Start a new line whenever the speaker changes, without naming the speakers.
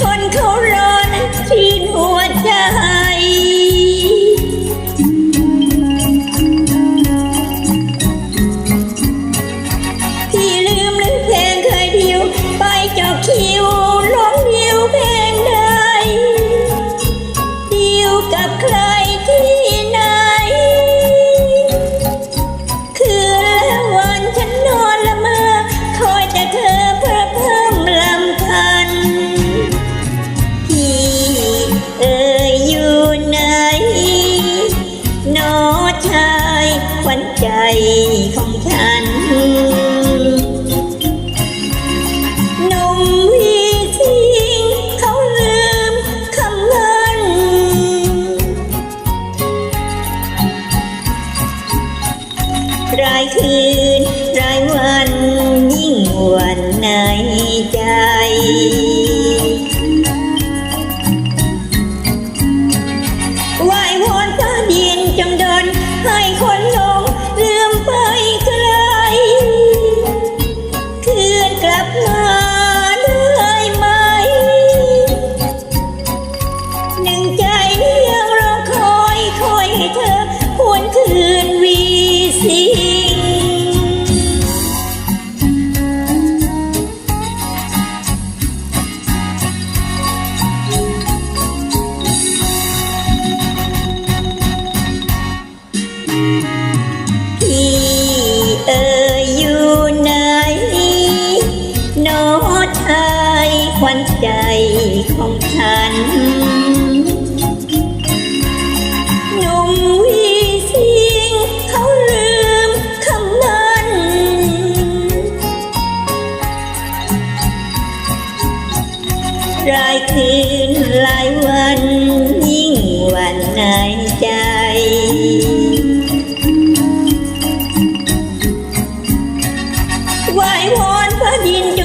คนเขาร้อนที่หัวใจ พี่ลืมลืมเพลงเคยดิว ไปจอกคิวล้มดิวเพลงใดดิวกับใคร คืนรายวันยิ่งหวนในใจ
in